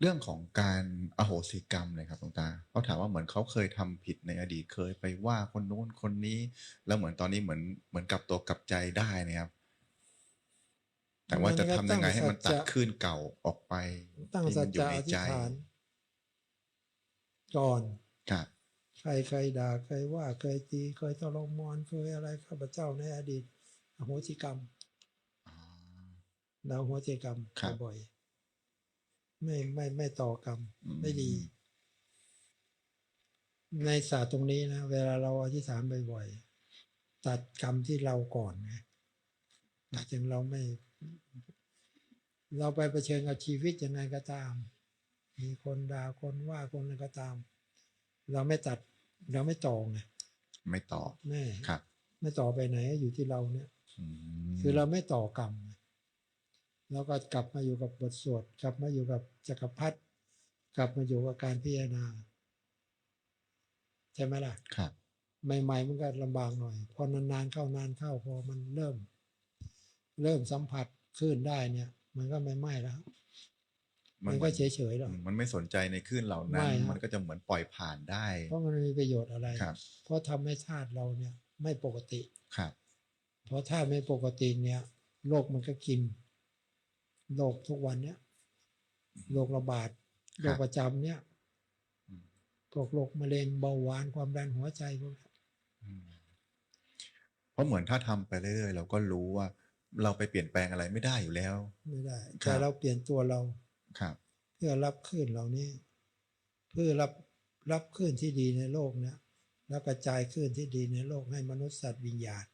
เรื่องของการอโหสิกรรมเลยครับหลวงตาเขาถามว่าเหมือนเขาเคยทำผิดในอดีตเคยไปว่าคนนู้นคนนี้ แล้วเหมือนตอนนี้เหมือนเหมือนกลับตัวกลับใจได้นะครับ แต่ว่าจะทำยังไงให้มันตัดคลื่นเก่าออกไปตั้งที่สัมัจนอยู่จะในอธิใจษฐานก่อนครับใครใครด่าใครว่าเคยตีเคยทรมานเคยอะไรข้าพเจ้าในอดีตอโหสิกรรมอ๋อแล้วอโหสิกรรมครับบ่อยๆ ไม่ไม่ไม่ต่อกรรม ไม่ดี ในศาสตร์ตรงนี้นะเวลาเราอธิษฐานบ่อยๆตัดกรรมที่เราก่อนไงจึงเราไม่ เราไปเผชิญกับชีวิตยังไงก็ตาม มีคนด่าคนว่าคนอะไรก็ตาม เราไม่ตัด เราไม่ต่อไงไม่ต่อแม่ครับ ไม่ต่อไปไหนอยู่ที่เราเนี่ยอืมคือเราไม่ต่อกรรม แล้วก็กลับมาอยู่กับบทสวดกลับมาอยู่กับจักรพรรดิกลับมาอยู่กับการพิจารณา ใช่ไหมล่ะ ครับ ใหม่ๆมันก็ลำบากหน่อย พอนานๆเข้านานเข้าพอมันเริ่ม เริ่มสัมผัสคลื่นได้เนี่ย มันก็ไม่ไหม้แล้ว มันก็เฉยๆหรอกมันไม่สนใจในคลื่นเหล่านั้นไม่ครับมันก็จะเหมือนปล่อยผ่านได้ เพราะมันไม่มีประโยชน์อะไรครับเพราะทำให้ธาตุเราเนี่ย ไม่ปกติครับเพราะถ้าไม่ปกติเนี่ยโรคมันก็กิน โรคทุกวันเนี่ยโรคระบาดโรคประจำเนี่ยอืมพวกโรคมะเร็งเบาหวานความดันหัวใจพวกนี้อืมเพราะเหมือนถ้าทำไปเรื่อยๆเราก็รู้ว่า เราไปเปลี่ยนแปลงอะไรไม่ได้อยู่แล้ว ไม่ได้ครับแต่เราเปลี่ยนตัวเราครับ เพื่อรับคลื่นเหล่านี้ เพื่อรับรับคลื่นที่ดีในโลกเนี่ยแล้วกระจายคลื่นที่ดีในโลกให้มนุษย์สัตว์วิญญาณ